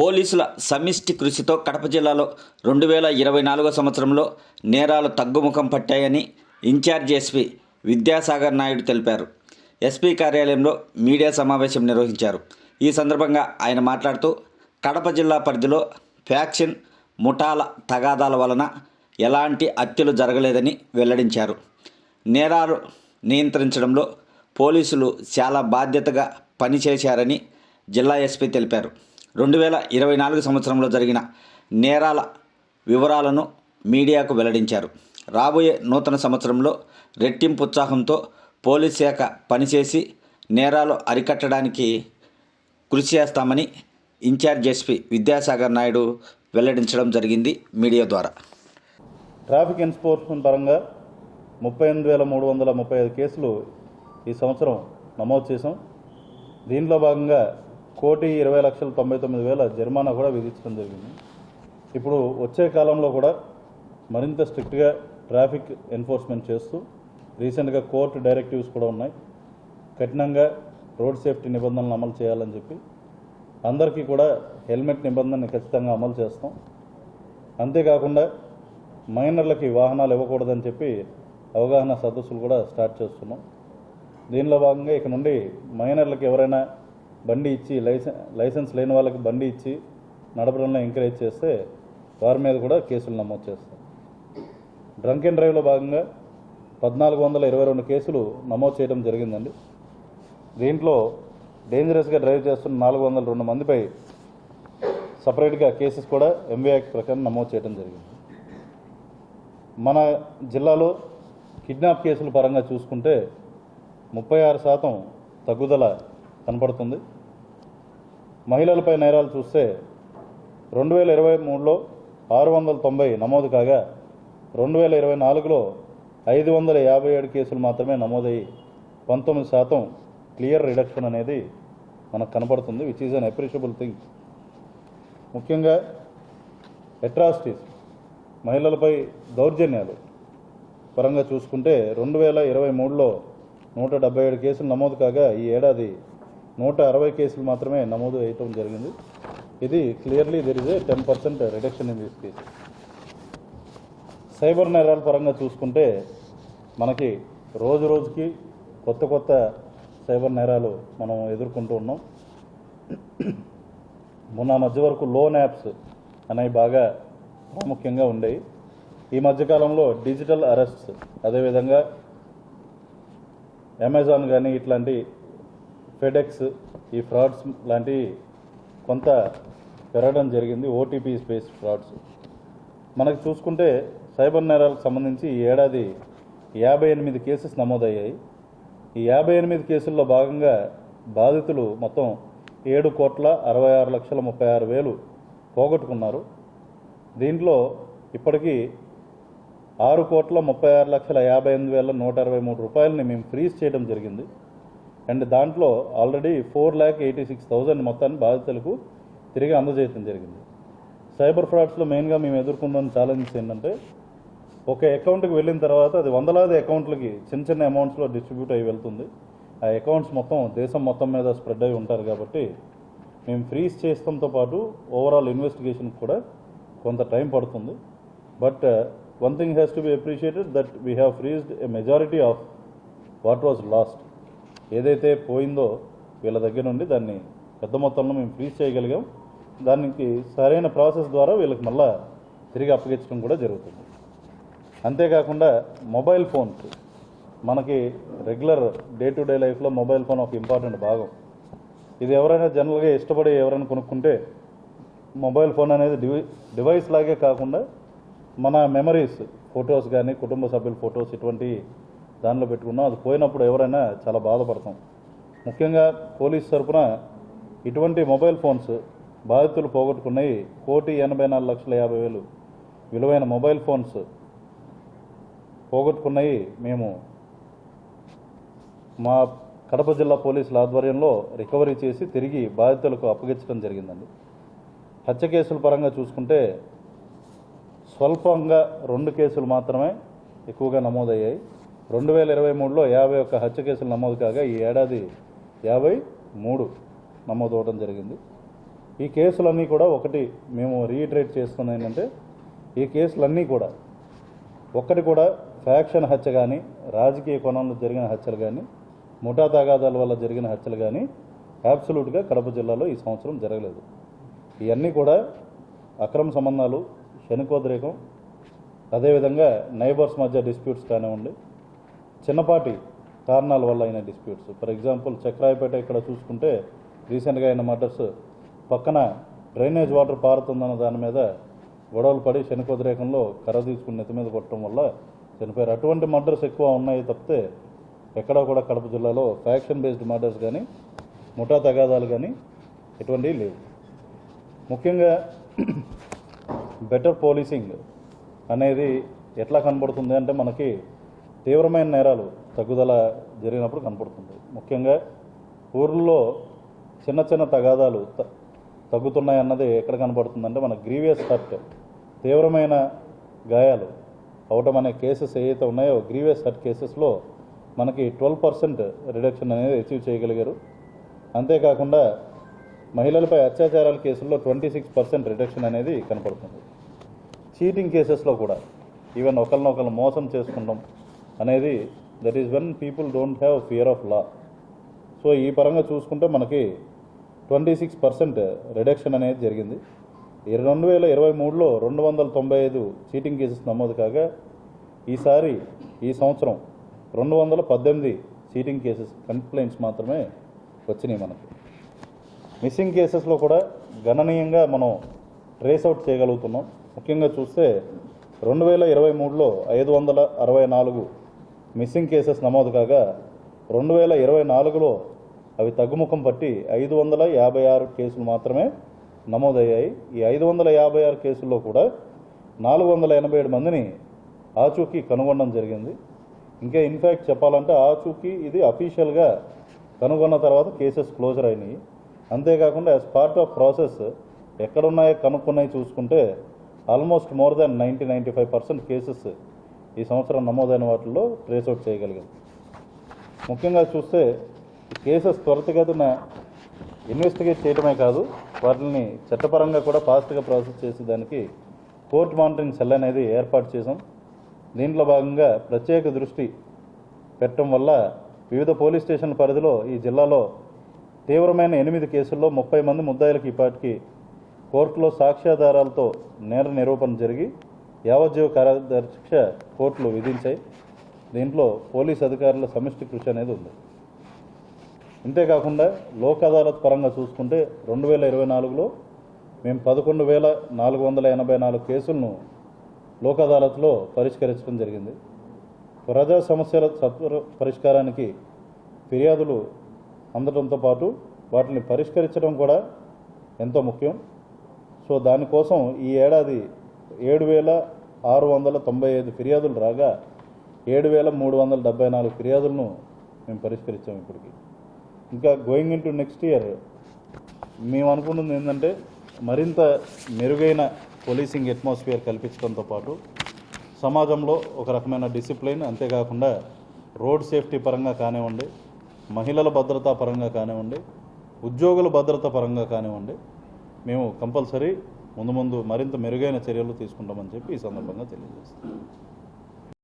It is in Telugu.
పోలీసుల సమిష్టి కృషితో కడప జిల్లాలో రెండు వేల ఇరవై నాలుగో సంవత్సరంలో నేరాలు తగ్గుముఖం పట్టాయని ఇన్ఛార్జ్ ఎస్పీ విద్యాసాగర్ నాయుడు తెలిపారు. ఎస్పీ కార్యాలయంలో మీడియా సమావేశం నిర్వహించారు. ఈ సందర్భంగా ఆయన మాట్లాడుతూ కడప జిల్లా పరిధిలో ఫ్యాక్షన్ ముఠాల తగాదాల వలన ఎలాంటి హత్యలు జరగలేదని వెల్లడించారు. నేరాలు నియంత్రించడంలో పోలీసులు చాలా బాధ్యతగా పనిచేశారని జిల్లా ఎస్పీ తెలిపారు. రెండు వేల ఇరవై నాలుగు సంవత్సరంలో జరిగిన నేరాల వివరాలను మీడియాకు వెల్లడించారు. రాబోయే నూతన సంవత్సరంలో రెట్టింపు ఉత్సాహంతో పోలీస్ శాఖ పనిచేసి నేరాలు అరికట్టడానికి కృషి చేస్తామని ఇన్ఛార్జ్ ఎస్పీ విద్యాసాగర్ నాయుడు వెల్లడించడం జరిగింది మీడియా ద్వారా. ట్రాఫిక్ ఎన్ఫోర్స్మెంట్ పరంగా ముప్పై ఎనిమిది వేల మూడు వందల ముప్పై ఐదు కేసులు ఈ సంవత్సరం నమోదు చేశాం. దీనిలో భాగంగా కోటి ఇరవై లక్షల తొంభై తొమ్మిది వేల జరిమానా కూడా విధించడం జరిగింది. ఇప్పుడు వచ్చే కాలంలో కూడా మరింత స్ట్రిక్ట్గా ట్రాఫిక్ ఎన్ఫోర్స్మెంట్ చేస్తూ రీసెంట్గా కోర్టు డైరెక్టివ్స్ కూడా ఉన్నాయి. కఠినంగా రోడ్ సేఫ్టీ నిబంధనలు అమలు చేయాలని చెప్పి అందరికీ కూడా హెల్మెట్ నిబంధనని ఖచ్చితంగా అమలు చేస్తాం. అంతేకాకుండా మైనర్లకి వాహనాలు ఇవ్వకూడదని చెప్పి అవగాహన సదస్సులు కూడా స్టార్ట్ చేస్తున్నాం. దీనిలో భాగంగా ఇక నుండి మైనర్లకు ఎవరైనా బండి ఇచ్చి లైసెన్ లైసెన్స్ లేని వాళ్ళకి బండి ఇచ్చి నడపడంలో ఎంకరేజ్ చేస్తే వారి మీద కూడా కేసులు నమోదు చేస్తాం డ్రంక్ అండ్ డ్రైవ్లో భాగంగా పద్నాలుగు వందల ఇరవై రెండు కేసులు నమోదు చేయడం జరిగిందండి. దీంట్లో డేంజరస్గా డ్రైవ్ చేస్తున్న నాలుగు వందల రెండు మందిపై సపరేట్గా కేసెస్ కూడా ఎంవీ యాక్ట్ ప్రకారం నమోదు చేయడం జరిగింది. మన జిల్లాలో కిడ్నాప్ కేసుల పరంగా చూసుకుంటే ముప్పై ఆరు శాతం తగ్గుదల కనపడుతుంది. మహిళలపై నేరాలు చూస్తే రెండు వేల ఇరవై మూడులో ఆరు వందల తొంభై నమోదు కాగా రెండు వేల ఇరవై నాలుగులో ఐదు వందల యాభై ఏడు కేసులు మాత్రమే నమోదయ్యి పంతొమ్మిది శాతం క్లియర్ రిడక్షన్ అనేది మనకు కనపడుతుంది which is an appreciable thing ముఖ్యంగా అట్రాసిటీస్ మహిళలపై దౌర్జన్యాలు పరంగా చూసుకుంటే రెండు వేల ఇరవై మూడులో నూట డెబ్బై ఏడు కేసులు నమోదు కాగా ఈ ఏడాది నూట అరవై కేసులు మాత్రమే నమోదు అయ్యటం జరిగింది. ఇది clearly there is a ten percent reduction in this case cyber నేరాల పరంగా చూసుకుంటే మనకి రోజు రోజుకి కొత్త కొత్త సైబర్ నేరాలు మనం ఎదుర్కొంటూ ఉన్నాం. మొన్న మధ్య వరకు లోన్ యాప్స్ అనేవి బాగా ప్రాముఖ్యంగా ఉండేవి. ఈ మధ్యకాలంలో డిజిటల్ అరెస్ట్స్ అదేవిధంగా అమెజాన్ కానీ ఇట్లాంటి ఫెడెక్స్ ఈ ఫ్రాడ్స్ లాంటివి కొంత పెరగడం జరిగింది ఓటీపీ స్పేస్ ఫ్రాడ్స్. మనకు చూసుకుంటే సైబర్ నేరాలకు సంబంధించి ఈ ఏడాది యాభై ఎనిమిది కేసెస్ నమోదయ్యాయి. ఈ యాభై ఎనిమిది కేసుల్లో భాగంగా బాధితులు మొత్తం ఏడు కోట్ల అరవై ఆరు లక్షల ముప్పై ఆరు వేలు పోగొట్టుకున్నారు. దీంట్లో ఇప్పటికీ ఆరు కోట్ల ముప్పై ఆరు లక్షల యాభై ఎనిమిది వేల నూట అరవై మూడు రూపాయలని మేము ఫ్రీజ్ చేయడం జరిగింది. అండ్ దాంట్లో already four lakh eighty six thousand మొత్తాన్ని బాధితులకు తిరిగి అందజేయడం జరిగింది. సైబర్ ఫ్రాడ్స్లో మెయిన్గా మేము ఎదుర్కొన్న ఛాలెంజెస్ ఏంటంటే ఒక అకౌంట్కి వెళ్ళిన తర్వాత అది వందలాది అకౌంట్లకి చిన్న చిన్న అమౌంట్స్లో డిస్ట్రిబ్యూట్ అయ్యి వెళ్తుంది. ఆ అకౌంట్స్ మొత్తం దేశం మొత్తం మీద స్ప్రెడ్ అయి ఉంటారు కాబట్టి మేము ఫ్రీజ్ చేస్తంతో పాటు ఓవరాల్ ఇన్వెస్టిగేషన్ కూడా కొంత టైం పడుతుంది. But one thing has to be appreciated that we have freezed a majority of what was lost ఏదైతే పోయిందో వీళ్ళ దగ్గర నుండి దాన్ని పెద్ద మొత్తంలో మేము ఫ్రీజ్ చేయగలిగాం. దానికి సరైన ప్రాసెస్ ద్వారా వీళ్ళకి మళ్ళా తిరిగి అప్పగించడం కూడా జరుగుతుంది. అంతేకాకుండా మొబైల్ ఫోన్స్ మనకి రెగ్యులర్ డే టు డే లైఫ్లో మొబైల్ ఫోన్ ఒక ఇంపార్టెంట్ భాగం. ఇది ఎవరైనా జనరల్గా ఇష్టపడి ఎవరైనా కొనుక్కుంటే మొబైల్ ఫోన్ అనేది డివై డివైస్ లాగే కాకుండా మన మెమరీస్ ఫొటోస్ కానీ కుటుంబ సభ్యుల ఫొటోస్ ఇటువంటి దానిలో పెట్టుకున్నాం. అది పోయినప్పుడు ఎవరైనా చాలా బాధపడతాం. ముఖ్యంగా పోలీస్ తరఫున ఇటువంటి మొబైల్ ఫోన్స్ బాధితులు పోగొట్టుకున్నాయి. కోటి ఎనభై నాలుగు లక్షల యాభై వేలు విలువైన మొబైల్ ఫోన్స్ పోగొట్టుకున్నాయి. మేము మా కడప జిల్లా పోలీసుల ఆధ్వర్యంలో రికవరీ చేసి తిరిగి బాధితులకు అప్పగించడం జరిగిందండి. హత్య కేసుల పరంగా చూసుకుంటే స్వల్పంగా రెండు కేసులు మాత్రమే ఎక్కువగా నమోదయ్యాయి. రెండు వేల ఇరవై మూడులో యాభై ఒక్క హత్య కేసులు నమోదు కాగా ఈ ఏడాది యాభై మూడు నమోదు అవడం జరిగింది. ఈ కేసులన్నీ కూడా ఒకటి మేము రీఇటరేట్ చేస్తున్నది ఏంటంటే ఈ కేసులన్నీ కూడా ఒక్కటి కూడా ఫ్యాక్షన్ హత్య కానీ రాజకీయ కోణంలో జరిగిన హత్యలు కానీ ముఠా తగాదాల వల్ల జరిగిన హత్యలు కానీ అబ్సల్యూట్గా కడప జిల్లాలో ఈ సంవత్సరం జరగలేదు. ఇవన్నీ కూడా అక్రమ సంబంధాలు శనికోద్రేకం అదేవిధంగా నైబర్స్ మధ్య డిస్ప్యూట్స్ కానివ్వండి చిన్నపాటి కారణాల వల్ల అయిన డిస్ప్యూట్స్ ఫర్ ఎగ్జాంపుల్ చక్రాయపేట ఇక్కడ చూసుకుంటే రీసెంట్గా అయిన మర్డర్స్ పక్కన డ్రైనేజ్ వాటర్ పారుతుందన్న దాని మీద గొడవలు పడి శనికోద్రేకంలో కర్ర తీసుకుని నెత్తి మీద కొట్టడం వల్ల చనిపోయారు. అటువంటి మర్డర్స్ ఎక్కువ ఉన్నాయి తప్పితే ఎక్కడా కూడా కడప జిల్లాలో ఫ్యాక్షన్ బేస్డ్ మర్డర్స్ కానీ ముఠా తగాదాలు కానీ ఎటువంటివి లేవు. ముఖ్యంగా బెటర్ పోలీసింగ్ అనేది ఎట్లా కనబడుతుంది అంటే మనకి తీవ్రమైన నేరాలు తగ్గుదల జరిగినప్పుడు కనపడుతుంది. ముఖ్యంగా ఊర్లలో చిన్న చిన్న తగాదాలు త- తగ్గుతున్నాయి అన్నది ఎక్కడ కనపడుతుందంటే మన గ్రీవియస్ హర్ట్ తీవ్రమైన గాయాలు అవటం అనే కేసెస్ ఏవైతే ఉన్నాయో గ్రీవియస్ హర్ట్ కేసెస్లో మనకి ట్వెల్వ్ పర్సెంట్ రిడక్షన్ అనేది అచీవ్ చేయగలిగారు. అంతేకాకుండా మహిళలపై అత్యాచారాల కేసుల్లో ట్వంటీ సిక్స్ పర్సెంట్ రిడక్షన్ అనేది కనపడుతుంది. చీటింగ్ కేసెస్లో కూడా ఈవెన్ ఒకరినొకరు మోసం చేసుకుంటాం అనేది that is when people don't have fear of law so ఈ పరంగా చూసుకుంటే మనకి ట్వంటీ సిక్స్ పర్సెంట్ రిడక్షన్ అనేది జరిగింది. రెండు వేల ఇరవై మూడులో రెండు వందల తొంభై ఐదు చీటింగ్ కేసెస్ నమోదు కాగా ఈసారి ఈ సంవత్సరం రెండు వందల పద్దెనిమిది చీటింగ్ కేసెస్ కంప్లైంట్స్ మాత్రమే వచ్చినాయి మనకు. మిస్సింగ్ కేసెస్లో కూడా గణనీయంగా మనం ట్రేస్ అవుట్ చేయగలుగుతున్నాం. ముఖ్యంగా చూస్తే రెండు వేల ఇరవై మూడులో ఐదు వందల అరవై నాలుగు మిస్సింగ్ కేసెస్ నమోదు కాగా రెండు వేల ఇరవై నాలుగులో అవి తగ్గుముఖం పట్టి ఐదు వందల యాభై ఆరు కేసులు మాత్రమే నమోదయ్యాయి. ఈ ఐదు వందల యాభై ఆరు కేసుల్లో కూడా నాలుగు వందల ఎనభై ఏడు మందిని ఆచూకీ కనుగొనడం జరిగింది. ఇంకా ఇన్ఫ్యాక్ట్ చెప్పాలంటే ఆచూకీ ఇది అఫీషియల్గా కనుగొన్న తర్వాత కేసెస్ క్లోజర్ అయినాయి. అంతేకాకుండా యాజ్ పార్ట్ ఆఫ్ ప్రాసెస్ ఎక్కడున్నాయో కనుక్కున్నాయి చూసుకుంటే almost more than ninety ninety five percent cases ఈ సంవత్సరం నమోదైన వాటిల్లో ట్రేస్అవుట్ చేయగలిగాం. ముఖ్యంగా చూస్తే కేసెస్ త్వరితగతిన ఇన్వెస్టిగేట్ చేయడమే కాదు వాటిని చట్టపరంగా కూడా ఫాస్ట్గా ప్రాసెస్ చేసేదానికి కోర్ట్ మానిటరింగ్ సెల్ అనేది ఏర్పాటు చేసాం దీంట్లో భాగంగా ప్రత్యేక దృష్టి పెట్టడం వల్ల వివిధ పోలీస్ స్టేషన్ల పరిధిలో ఈ జిల్లాలో తీవ్రమైన ఎనిమిది కేసుల్లో ముప్పై మంది ముద్దాయిలకు ఇప్పటికీ కోర్టులో సాక్ష్యాధారాలతో నేర నిరూపణ జరిగి యావజ్జీవ కార్యదర్శిక్ష కోర్టులు విధించాయి. దీంట్లో పోలీస్ అధికారుల సమిష్టి కృషి అనేది ఉంది. ఇంతేకాకుండా లోక్ అదాలత్ పరంగా చూసుకుంటే రెండు వేల ఇరవై నాలుగులో మేము పదకొండు వేల నాలుగు వందల ఎనభై నాలుగు కేసులను లోక్ అదాలత్లో పరిష్కరించడం జరిగింది. ప్రజా సమస్యల సత్వర పరిష్కారానికి ఫిర్యాదులు అందడంతో పాటు వాటిని పరిష్కరించడం కూడా ఎంతో ముఖ్యం. సో దానికోసం ఈ ఏడాది ఏడు వేల ఆరు వందల తొంభై ఐదు ఫిర్యాదులు రాగా ఏడు వేల మూడు వందల డెబ్బై నాలుగు ఫిర్యాదులను మేము పరిష్కరించాం ఇప్పటికి. ఇంకా going in to next year మేము అనుకున్నది ఏంటంటే మరింత మెరుగైన పోలీసింగ్ అట్మాస్ఫియర్ కల్పించడంతో పాటు సమాజంలో ఒక రకమైన డిసిప్లిన్ అంతేకాకుండా రోడ్ సేఫ్టీ పరంగా కానివ్వండి మహిళల భద్రతా పరంగా కానివ్వండి ఉద్యోగుల భద్రత పరంగా కానివ్వండి మేము కంపల్సరీ ముందు ముందు మరింత మెరుగైన చర్యలు తీసుకుంటామని చెప్పి ఈ సందర్భంగా తెలియజేస్తాను